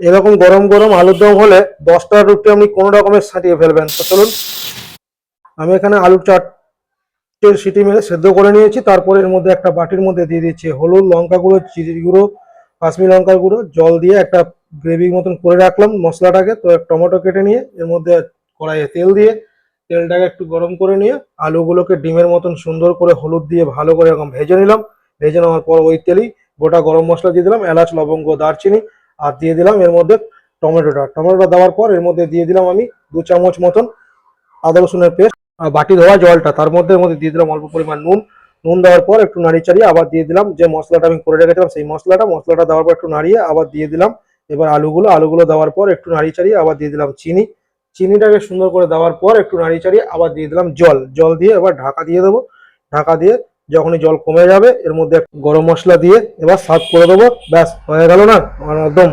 এরকম গরম গরম আলুর দম হলে দশটা রুটি আপনি কোনো রকমের সাঁটিয়ে ফেলবেন। তো চলুন, আমি এখানে আলুর চারটের সিটি মেরে সেদ্ধ করে নিয়েছি। তারপরে এর মধ্যে একটা বাটির মধ্যে দিয়ে দিচ্ছি হলুদ, লঙ্কা গুঁড়ো চিড়ি গুঁড়ো, কাশ্মীর লঙ্কার গুঁড়ো, জল দিয়ে একটা গ্রেভির মতন করে রাখলাম মশলাটাকে। তো টমেটো কেটে নিয়ে এর মধ্যে কড়াইয়ে তেল দিয়ে তেলটাকে একটু গরম করে নিয়ে আলুগুলোকে ডিমের মতন সুন্দর করে হলুদ দিয়ে ভালো করে এরকম ভেজে নিলাম। ভেজে নেওয়ার পর ওই তেলেই গোটা গরম মশলা দিয়ে দিলাম, এলাচ, লবঙ্গ, দারচিনি। আর দিয়ে দিলাম এর মধ্যে টমেটোটা। টমেটোটা দেওয়ার পর এর মধ্যে দিয়ে দিলাম আমি দু চামচ মতন আদা রসুনের পেস্ট আর বাটি ধোয়া জলটা। তার মধ্যে মধ্যে দিয়ে দিলাম অল্প পরিমাণ নুন। নুন দেওয়ার পর একটু নাড়িয়ে চাড়িয়ে আবার দিয়ে দিলাম যে মশলাটা আমি করে রেখেছিলাম সেই মশলাটা মশলাটা দেওয়ার পর একটু নাড়িয়ে আবার দিয়ে দিলাম এবার আলুগুলো। আলুগুলো দেওয়ার পর একটু নাড়িয়ে চাড়িয়ে আবার দিয়ে দিলাম চিনি। চিনিটাকে সুন্দর করে দেওয়ার পর একটু নাড়িয়ে চাড়িয়ে আবার দিয়ে দিলাম জল। জল দিয়ে এবার ঢাকা দিয়ে দেবো। ঢাকা দিয়ে যখনই জল কমে যাবে, এর মধ্যে গরম মশলা দিয়ে এবার সার্ভ করে দেবো। ব্যাস, হয়ে গেল না? একদম